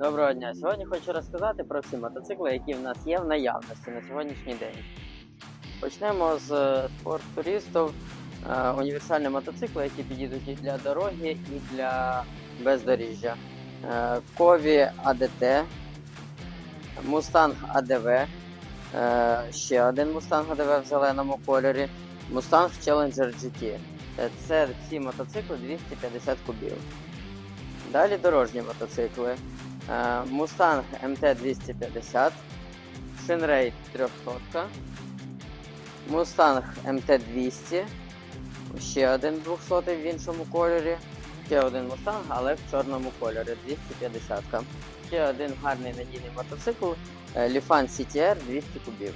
Доброго дня. Сьогодні хочу розказати про всі мотоцикли, які в нас є в наявності на сьогоднішній день. Почнемо з е, спорт-туристів. Е, Універсальні мотоцикли, які підійдуть і для дороги, і для бездоріжжя. Е, Кові АДТ, Мустанг АДВ, е, ще один Мустанг АДВ в зеленому кольорі, Мустанг Challenger GT. Е, Це всі мотоцикли 250 кубів. Далі дорожні мотоцикли. Е, Mustang MT250, Shinraid 300, Mustang MT200, ще один 200 в іншому кольорі, ще один Mustang, але в чорному кольорі 250. Ще один гарний надійний мотоцикл Lifan CTR 200 кубів.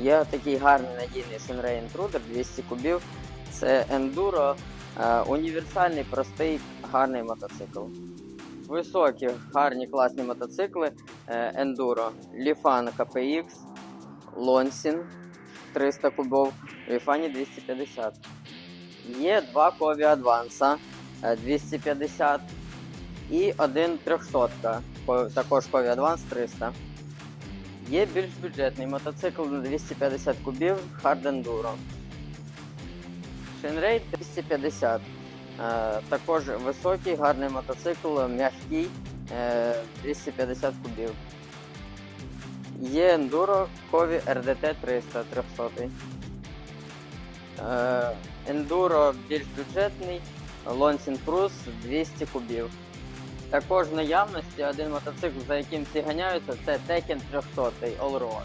Є такий гарний надійний Shinray Intruder 200 кубів. Це ендуро, е, універсальний, простий, гарний мотоцикл. Високі, гарні, класні мотоцикли. е, Enduro, Lifan KPX, Lonsin 300 кубов, Lifan 250. Є два Кові Адванса 250 і один 300, також Кові Адванс 300. Є більш бюджетний мотоцикл на 250 кубів Hard Enduro. Shinraid 250. Е, також високий, гарний мотоцикл, м'який, е, 250 кубів. Є Enduro Кові RDT 300 300. Е, Enduro більш бюджетний, Lonsin Cruz 200 кубів. Також в наявності один мотоцикл, за яким всі ганяються, це Tekken 300 Allroad.